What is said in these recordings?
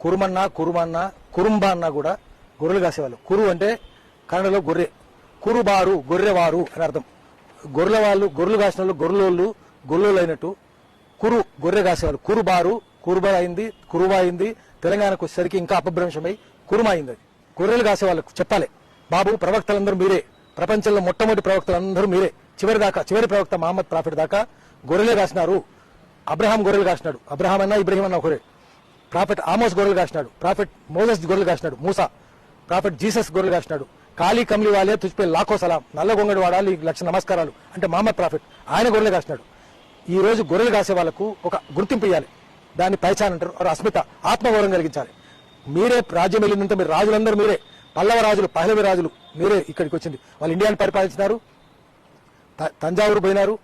కురుమన్న కురుమన్న కురుంబ అన్న కూడా గొర్రెలు కాసేవాళ్ళు. కురు అంటే కన్నడలో గొర్రె. కురుబారు గొర్రెవారు అని అర్థం. గొర్రెల వాళ్ళు గొర్రెలు కాసిన వాళ్ళు గొర్రెలోళ్ళు గొర్రెలు అయినట్టు కురు గొర్రె కాసేవాళ్ళు. కురుబారు కురుబా అయింది కురుబా అయింది. తెలంగాణకు వచ్చేసరికి ఇంకా అపభ్రంశమై కురుమా అయింది అది. గొర్రెలు కాసేవాళ్ళకు చెప్పాలి. బాబు ప్రవక్తలందరూ మీరే. ప్రపంచంలో మొట్టమొదటి ప్రవక్తలందరూ మీరే. చివరి దాకా చివరి ప్రవక్త మహమ్మద్ ప్రాఫిట్ దాకా గొర్రెలే కాసినారు. అబ్రహాం గొర్రెలు కాసినాడు. అబ్రహాం అన్నా ఇబ్రహీం అన్నా ఒకరే. ప్రాఫెట్ ఆమోస్ గొర్రెలు కాసినాడు. ప్రాఫెట్ మోసస్ గొర్రెలు కాసినాడు. మూసా ప్రాఫెట్ జీసస్ గొర్రెలు కాసినాడు. కాళీ కమ్లి వాలే తుజ్పే లాఖో సలాం నల్ల గొంగడి వాడాలి లక్ష నమస్కారాలు. అంటే మహమ్మద్ ప్రాఫెట్ ఆయన గొర్రెలు కాసినాడు. ఈ రోజు గొర్రెలు కాసే వాళ్ళకు ఒక గుర్తింపు ఇవ్వాలి దాన్ని పైచాన్ అంటారు అస్మిత ఆత్మగౌరవం కలిగించాలి. మీరే రాజ్యం వెళ్ళినంత మీరు రాజులందరూ మీరే. పల్లవ రాజులు పహలవి రాజులు మీరే ఇక్కడికి వచ్చింది. వాళ్ళు ఇండియాని పరిపాలించినారు. త- తంజావూరు పోయినారు.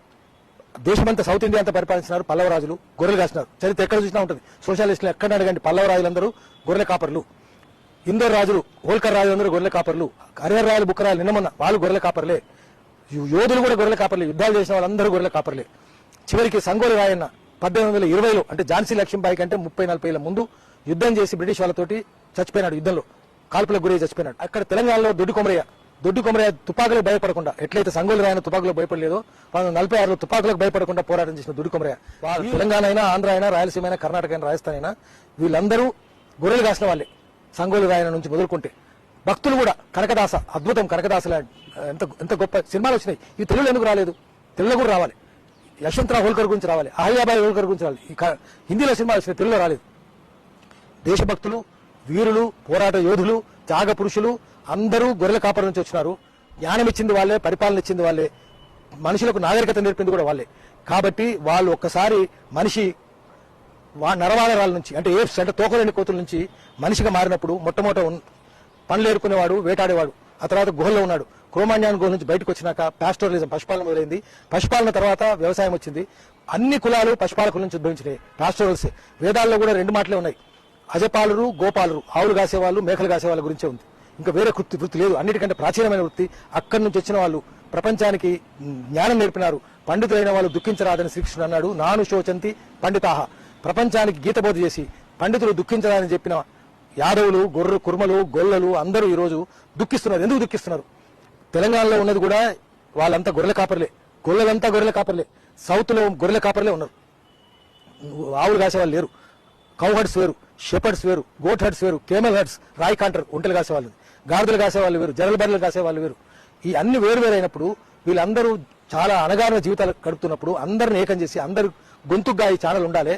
దేశమంతా సౌత్ ఇండియా అంతా పరిపాలిస్తున్నారు పల్లవ రాజులు గొర్రెలు కాసినారు. చరిత్ర ఎక్కడ చూసినా ఉంటుంది. సోషలిస్టులు ఎక్కడ అడగండి పల్లవరాజులందరూ గొర్రెల కాపర్లు. ఇందోర్ రాజులు హోల్కర్ రాజులందరూ గొర్రెల కాపర్లు. హరిహర్ రాయలు బుక్కరాయలు నిన్నమన్న వాళ్ళు గొర్రెల కాపర్లే. యో- యోధులు కూడా గొర్రెల కాపర్లే యుద్ధాలు చేసిన వాళ్ళందరూ గొర్రెల కాపర్లే. చివరికి సంగోలి రాయన్న పద్దెనిమిది వందల ఇరవైలో అంటే ఝాన్సీ లక్ష్మీబాయి కంటే ముప్పై నలభై ఏళ్ళ ముందు యుద్ధం చేసి బ్రిటిష్ వాళ్ళతోటి చచ్చిపోయినాడు యుద్ధంలో. కాల్పులకు గురై చచ్చిపోయినాడు. అక్కడ తెలంగాణలో దొడ్డి కొమరయ్య దొడ్డి కొమరయ్య తుపాకులకు భయపడకుండా ఎట్లయితే సంగోలి రాయన తుపాకులకు భయపడలేదో పంతొమ్మిది నలభై ఆరులో తుపాకులకు భయపడకుండా పోరాటం చేసిన దొడ్డి కొమరయ్య. తెలంగాణ అయినా ఆంధ్ర అయినా రాయలసీమ అయినా కర్ణాటక అయినా రాజస్థాన్ అయినా వీళ్ళందరూ గొర్రెలు కాసిన వాళ్ళే సంగోలి రాయన నుంచి మొదలుకుంటే. భక్తులు కూడా కనకదాస అద్భుతం కనకదాస ఎంత ఎంత గొప్ప సినిమాలు వచ్చినాయి. ఈ తెలుగులో ఎందుకు రాలేదు? తెలుగులో కూడా రావాలి. యశ్వంతరావు హోల్కర్ గురించి రావాలి అహల్యాబాయి హోల్కర్ గురించి రావాలి. హిందీలో సినిమాలు వచ్చినాయి తెలుగులో రాలేదు. దేశభక్తులు వీరులు పోరాట యోధులు త్యాగ పురుషులు అందరూ గొర్రెల కాపరి నుంచి వచ్చినారు. జ్ఞానం ఇచ్చింది వాళ్ళే పరిపాలన ఇచ్చింది వాళ్ళే. మనుషులకు నాగరికత నేర్పింది కూడా వాళ్ళే. కాబట్టి వాళ్ళు ఒక్కసారి మనిషి నరవాదరాల నుంచి అంటే ఏ అంటే తోకలేని కోతుల నుంచి మనిషిగా మారినప్పుడు మొట్టమొదట పనులు ఏరుకునేవాడు వేటాడేవాడు. ఆ తర్వాత గుహల్లో ఉన్నాడు. క్రోమాన్యాన్ గుహ నుంచి బయటకు వచ్చినాక పాస్టోరలిజం పశుపాలన మొదలైంది. పశుపాలన తర్వాత వ్యవసాయం వచ్చింది. అన్ని కులాలు పశుపాలకుల నుంచి ఉద్భవించినాయి. పాస్టోరల్స్ వేదాల్లో కూడా రెండు మాటలే ఉన్నాయి. అజపాలురు గోపాలరు ఆవులు కాసేవాళ్ళు మేకలు కాసేవాళ్ళ గురించే ఉంది. ఇంకా వేరే వృత్తి వృత్తి లేదు. అన్నిటికంటే ప్రాచీనమైన వృత్తి. అక్కడి నుంచి వచ్చిన వాళ్ళు ప్రపంచానికి జ్ఞానం నేర్పినారు. పండితులైన వాళ్ళు దుఃఖించరాదని శ్రీకృష్ణుడు అన్నాడు నాను శోచంతి పండితాహ. ప్రపంచానికి గీతబోధ చేసి పండితులు దుఃఖించరాదని చెప్పిన యాదవులు గొర్రె కుర్మలు గొల్లలు అందరూ ఈరోజు దుఃఖిస్తున్నారు. ఎందుకు దుఃఖిస్తున్నారు? తెలంగాణలో ఉన్నది కూడా వాళ్ళంతా గొర్రెల కాపర్లే. గొల్లలంతా గొర్రెల కాపర్లే. సౌత్లో గొర్రెల కాపర్లే ఉన్నారు. ఆవులు కాసేవాళ్ళు లేరు. కౌ వేరు. షెపర్డ్స్ వేరు గోట్ హెడ్స్ వేరు కేమల్ హెడ్స్ రాయ్ కాంటర్ ఒంటెలు కాసేవాళ్ళు గాడిదలు కాసేవాళ్ళు వేరు జనరల్ బర్రెలు కాసేవాళ్ళు వేరు. ఈ అన్ని వేరు వేరైనప్పుడు వీళ్ళందరూ చాలా అనగారిన జీవితాలు గడుపుతున్నప్పుడు అందరిని ఏకం చేసి అందరు గొంతుగా ఈ ఛానల్ ఉండాలి.